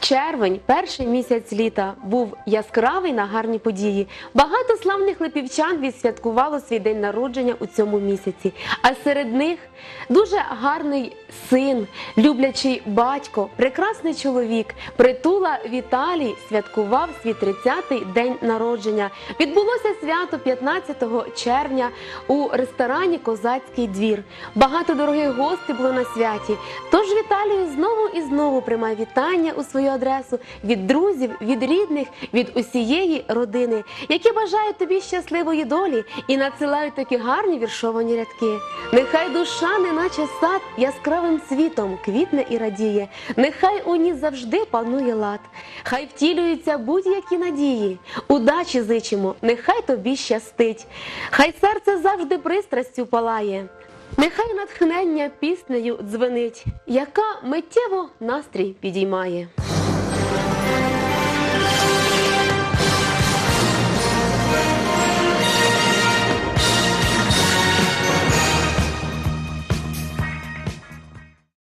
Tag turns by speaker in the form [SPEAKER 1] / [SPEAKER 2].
[SPEAKER 1] Червень, перший місяць літа, був яскравий на гарні події. Багато славних липівчан відсвяткувало свій день народження у цьому місяці. А серед них дуже гарний син, люблячий батько, прекрасний чоловік. Притула Віталій святкував свій 30-й день народження. Відбулося свято 15 червня у ресторані Козацький двір. Багато дорогих гостей було на святі. Тож Віталію знову і знову приймає вітання у свою адресу від друзів, від рідних, від усієї родини, які бажають тобі щасливої долі і надсилають такі гарні віршовані рядки. Нехай душа, неначе сад, яскравим світом квітне і радіє. Нехай у ній завжди панує лад. Хай втілюються будь-які надії. Удачі зичимо, нехай тобі щастить. Хай серце завжди пристрастю палає. Нехай натхнення піснею дзвенить, яка миттєво настрій підіймає.